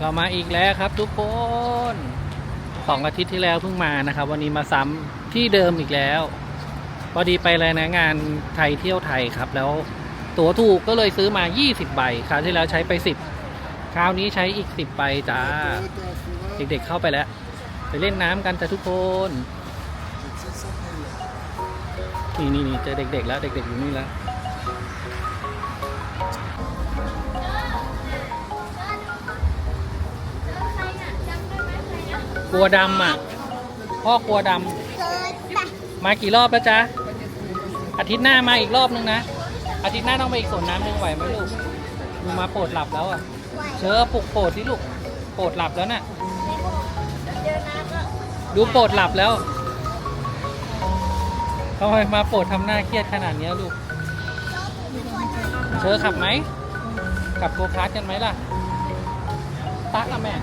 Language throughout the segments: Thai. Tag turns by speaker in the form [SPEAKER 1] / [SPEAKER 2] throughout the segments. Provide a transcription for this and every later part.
[SPEAKER 1] เรามาอีกแล้วครับทุกคนสองอาทิตย์ที่แล้วเพิ่งมานะครับ วันนี้มาซ้ำที่เดิมอีกแล้วพอดีไปเลยนะงานไทยเที่ยวไทยครับ แล้วตั๋วถูกก็เลยซื้อมา 20 ใบคราวที่แล้วใช้ไป 10 คราวนี้ใช้อีก 10 ใบจ้า เด็กๆเข้าไปแล้ว ไปเล่นน้ำกันจ้ะทุกคนนี่นี่นี่เจอเด็กๆแล้วเด็ก ๆ อยู่นี่แล้ว ลัวดำอะ พ่อกลัวดำมากี่รอบแล้วจ๊ะ อาทิตย์หน้ามาอีกรอบนึงนะ อาทิตย์หน้าต้องไปอีกสวนน้ำหนึ่งไหวไหมลูกมึงมาโปรดหลับแล้วอะ เชิญปลุกโปรดที่ลูกโปรดหลับแล้วน่ะ ดูโปรดหลับแล้วทำไมมาโปรดทำหน้าเครียดขนาดเนี้ยลูก เชิญขับไหมขับโกคาร์ทกันไหมล่ะ ตักอะแม่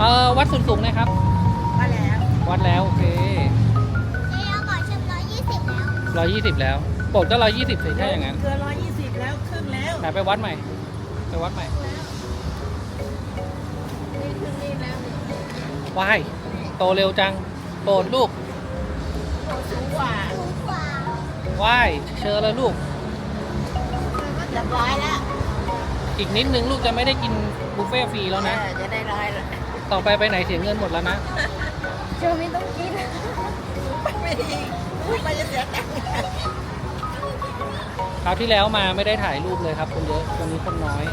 [SPEAKER 1] เออวัดส่วนสูงนะครับ
[SPEAKER 2] มาแล้ว
[SPEAKER 1] วัดแล้วโอเคร้อยยี่สิบแล้วโปรดก็ร้อยยี่สิบสิถ้าอย่างนั้น
[SPEAKER 2] เกินร้อยยี่สิบแล้วครึ่งแล้ว
[SPEAKER 1] ไหนไปวัดใหม่ ไปวัดใหม่ว้ายโตเร็วจังโปรดลูก
[SPEAKER 2] สูงกว่า
[SPEAKER 1] ว้ายเชิญแล้วลูก
[SPEAKER 2] เรียบร้อยแล้ว
[SPEAKER 1] อีกนิดนึงลูกจะไม่ได้กินบุฟเฟ่ต์ฟรีแล้วนะ
[SPEAKER 2] เออจะได้ร้อยแล้ว
[SPEAKER 1] ต่อไปไปไหนเสียเงินหมดแล้วนะ
[SPEAKER 3] เจอไม่ต้องกิน
[SPEAKER 2] ไม่ดีพูดไปจะเสียตังค์
[SPEAKER 1] คราวที่แล้วมาไม่ได้ถ่ายรูปเลยครับ คนเยอะวันนี้คนน้อย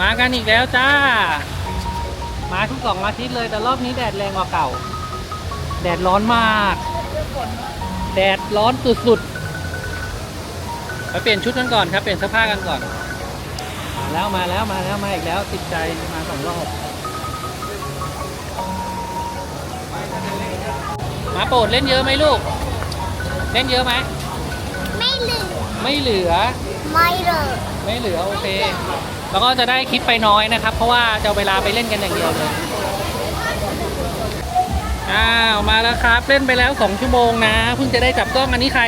[SPEAKER 1] มากันอีกแล้วจ้า มาทุกสองอาทิตย์เลยแต่รอบนี้แดดแรงกว่าเก่า แดดร้อนมาก แดดร้อนสุดๆไปเปลี่ยนชุดกันก่อนครับ เปลี่ยนเสื้อผ้ากันก่อนมา แล้วมาแล้วมาแล้วมาอีกแล้วติดใจมาสองรอบมาโปรดเล่นเยอะไหมลูก เล่นเยอะไหม
[SPEAKER 3] ไม่เหลือ
[SPEAKER 1] ไม่เหลือ
[SPEAKER 3] ไม่เหลือ
[SPEAKER 1] ไม่เหลือโอเค แล้วก็จะได้คลิปไปน้อยนะครับ เพราะว่าจะเอาเวลาไปเล่นกันอย่างเดียวเลยอ้าวมาแล้วครับ เล่นไปแล้วสองชั่วโมงนะเพิ่งจะได้จับกล้องอันนี้ใคร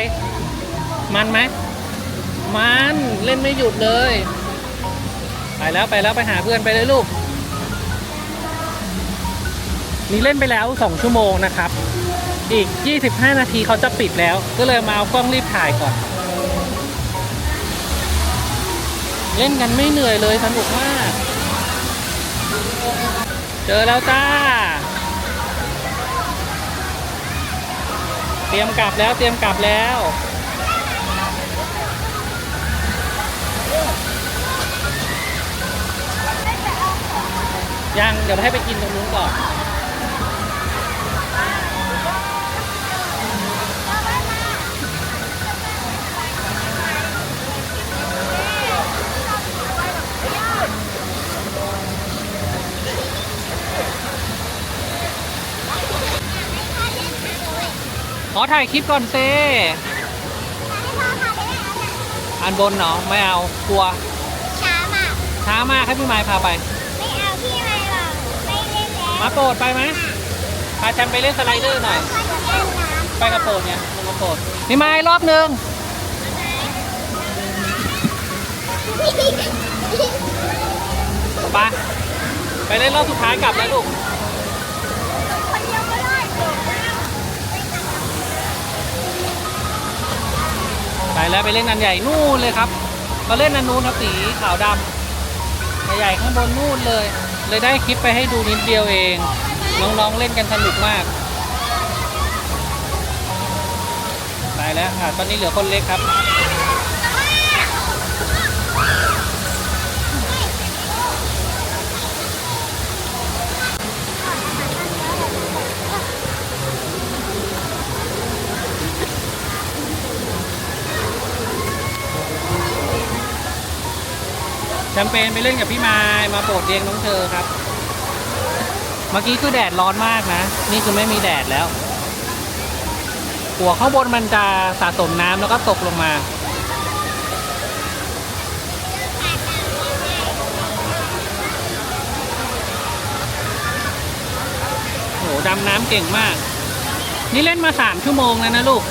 [SPEAKER 1] มันไหมมันเล่นไม่หยุดเลย ไปแล้วไปแล้วไปหาเพื่อนไปเลยลูก นี่เล่นไปแล้วสองชั่วโมงนะครับ อีก 25 นาทีเขาจะปิดแล้ว ก็เลยมาเอากล้องรีบถ่ายก่อน เล่นกันไม่เหนื่อยเลยสนุกมาก เจอแล้วจ้า เตรียมกลับแล้วเตรียมกลับแล้ว ยังเดี๋ยวให้ไปกินตรงนู้นก่อนขอถ่ายคลิปก่อนเซอันบนเนาะไม่เอากลัว
[SPEAKER 3] ช้ามาก
[SPEAKER 1] ช้ามากให้พี่ไม้พาไป
[SPEAKER 3] มา
[SPEAKER 1] โปรดไปไหมพาแชมไปเล่นสไลเดอร์หน่อย ไปกับโปรดเนี่ยลงกับโปรดพี่ม้รอบหนึ่งไปไปเล่นรอบสุดท้ายกลับแล้วลูก
[SPEAKER 3] ไป
[SPEAKER 1] แล้วไปเล่นนันใหญ่นู่นเลยครับ ก็เล่นนันนู้นครับสีขาวดำใหญ่ๆข้างบนนู่นเลย เลยได้คลิปไปให้ดูนิดเดียวเอง น้องๆเล่นกันสนุกมากไปแล้วอะตอนนี้เหลือคนเล็กครับ มเปญไปเล่นกับพี่มายมาโปรดเลี้ยงน้องเธอครับ เมื่อกี้คือแดดร้อนมากนะ นี่คือไม่มีแดดแล้ว หัวข้างบนมันจะสะสมน้ำแล้วก็ตกลงมาโหดำน้ำเก่งมาก นี่เล่นมาสามชั่วโมงแล้วนะลูก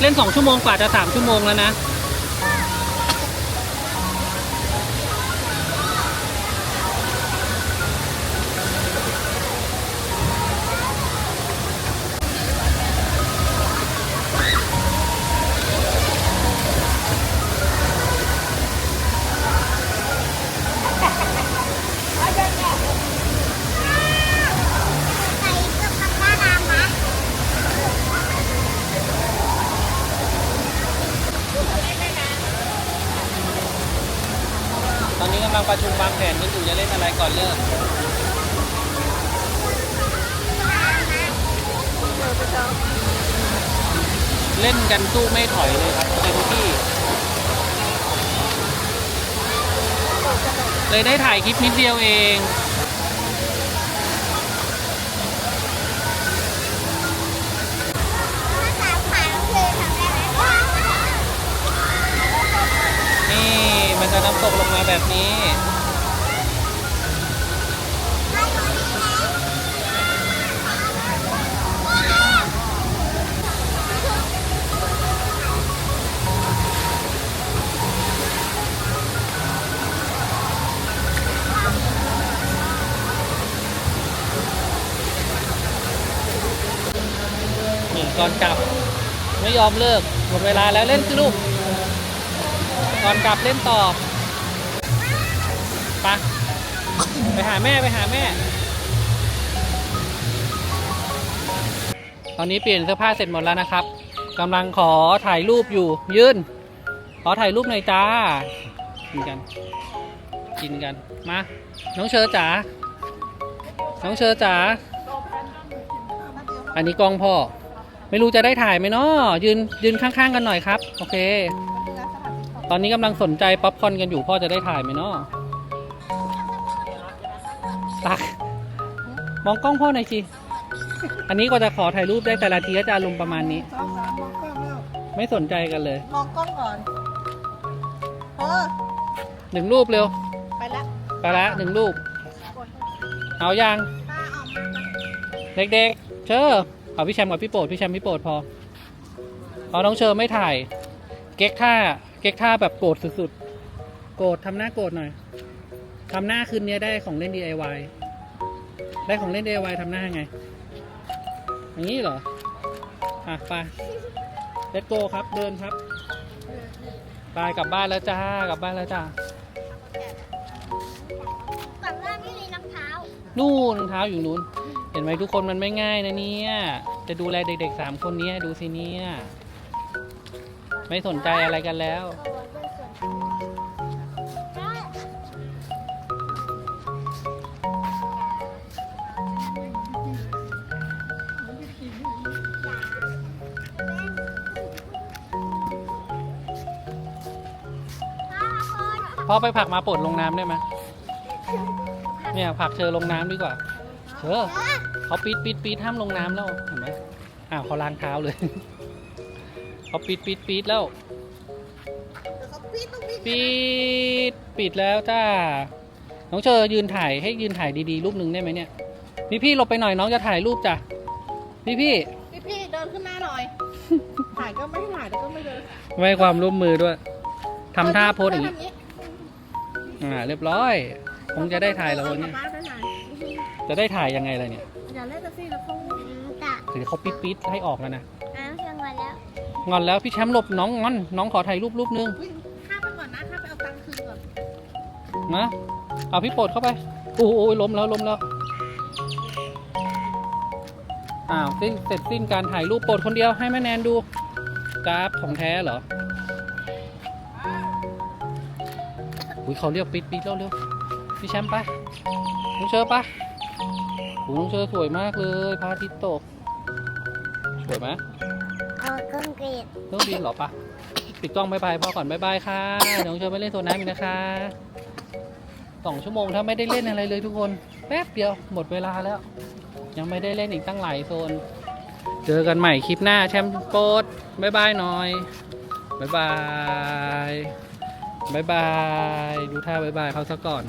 [SPEAKER 1] เล่นสองชั่วโมงกว่าจะสามชั่วโมงแล้วนะ แผนกันอยู่จะเล่นอะไรก่อนเลิกเล่นกันสู้ไม่ถอยเลยครับเต็มที่ เลยได้ถ่ายคลิปนิดเดียวเอง
[SPEAKER 3] นี่มั
[SPEAKER 1] นจะน้ำตกลงมาแบบนี้ ก่อนกลับ ไม่ยอมเลิกหมดเวลาแล้วเล่นสิลูก ก่อนกลับเล่นต่อปะไปหาแม่ไปหาแม่ ตอนนี้เปลี่ยนเสื้อผ้าเสร็จหมดแล้วนะครับกำลังขอถ่ายรูปอยู่ ยืนขอถ่ายรูปหน่อยจ้ากินกัน กินกันมาน้องเชอจ๋าน้องเชอจ๋าอันนี้กล้องพ่อ ไม่รู้จะได้ถ่ายไหมเนาะยืนยืนข้างๆกันหน่อยครับ โอเค ตอนนี้กำลังสนใจป๊อปคอร์นกันอยู่พ่อจะได้ถ่ายไหมเนาะตักมองกล้องพ่อหน่อยสิอันนี้ก็จะขอถ่ายรูปได้แต่ละทีก็จะอารมณ์ประมาณนี้
[SPEAKER 2] สองสามมองกล้องแล้ว
[SPEAKER 1] ไม่สนใจกันเลย
[SPEAKER 2] มองกล้องก่อนเออ
[SPEAKER 1] หนึ่งรูปเร็ว
[SPEAKER 2] ไปละ
[SPEAKER 1] ไปละหนึ่งรูป เอายัง
[SPEAKER 2] ป้าออกมา
[SPEAKER 1] เด็กๆ เชอ เอาพี่แชมป์กับพี่โปรดพี่แชมป์พี่โปรดพอเอาน้องเชอไม่ถ่าย เก๊กท่า เก๊กท่าแบบโกรธสุดๆโกรธทำหน้าโกรธหน่อยทำหน้าคืนนี้ได้ของเล่น DIY ได้ของเล่น DIY ทำหน้าไง อย่างนี้เหรอ อะ ไป let's go ครับ เดินครับ ไปกลับบ้านแล้วจ้า กลับบ้านแล้วจ้า
[SPEAKER 3] ก่อนว่าไม่มีรองเท้า
[SPEAKER 1] นู่นรองเท้าอยู่นู้น เห็นไหมทุกคนมันไม่ง่ายนะเนี่ยจะดูแลเด็กๆสามคนนี้ดูสิเนี่ยไม่สนใจอะไรกันแล้ว พ่อไปผักมาปลดลงน้ำได้ไหมเนี่ยผักเชอลงน้ำดีกว่า เชอเขาปีดปีดปีดห้ามลงน้ำแล้วเห็นไหมอ้าวเขาล้างเท้าเลย เขาปีดปีดปีดแล้ว
[SPEAKER 2] เดี๋ยวเขาปี๊ดต้องปี๊ด
[SPEAKER 1] ปีดปิดแล้วจ้า น้องเชอยืนถ่ายให้ยืนถ่ายดีๆรูปหนึ่งได้ไหมเนี่ย พี่พี่ๆหลบไปหน่อยน้องจะถ่ายรูปจ้ะ พี่พี่
[SPEAKER 2] พี่พี่เดินขึ้นหน้าหน่อย ถ่ายก็ไม่ให้ถ่ายแล้วก็ไม่เดิน
[SPEAKER 1] ๆไม่ให้ความร่วมมือด้วย ทำท่าโพสอย่างนี้
[SPEAKER 2] ทำนี้
[SPEAKER 1] อ่าเรียบร้อย คงจะได้ถ่ายแล้ววันนี้
[SPEAKER 2] ป้าไปถ่าย
[SPEAKER 1] จะได้ถ่ายยังไงล่ะเนี่ย
[SPEAKER 2] อย่าเล่นนะสิแล้วเขา
[SPEAKER 3] ตะ
[SPEAKER 1] หรือเขาปิดปิดให้ออกแล้วนะ
[SPEAKER 3] น้ำเชียงวันแล้ว
[SPEAKER 1] งอนแล้วพี่แชมป์หลบน้องงอน น้องขอถ่ายรูปรูปนึง
[SPEAKER 2] วิ่งข้ามไปก่อนนะข้ามไปเอาตังค์คืนก่อน
[SPEAKER 1] นะเอาพี่โปรดเข้าไปโอ้โหล้มแล้วล้มแล้วอ้าวสิ้นเสร็จสิ้นการถ่ายรูปโปรดคนเดียวให้แม่แนนดูกราฟของแท้เหรออุ้ยเขาเรียกปิดปิดแล้วเร็วพี่แชมป์ไปน้องเชอร์ไป โอ้น้องเชอร์สวยมากเลยพระอาทิตย์ตก สวยไหม
[SPEAKER 3] เอาเครื่องกรีด
[SPEAKER 1] เครื่องบินเหรอปะปิดกล้องบายบายพ่อก่อนบายบายค่ะน้องเชอร์ไม่เล่นโซนน้ำอีกนะคะสองชั่วโมงถ้าไม่ได้เล่นอะไรเลยทุกคน แป๊บเดียวหมดเวลาแล้ว ยังไม่ได้เล่นอีกตั้งหลายโซน เจอกันใหม่คลิปหน้าแชมป์โปรดบายบายหน่อยบายบายบายบาย ดูท่าบายบายเขาซะก่อน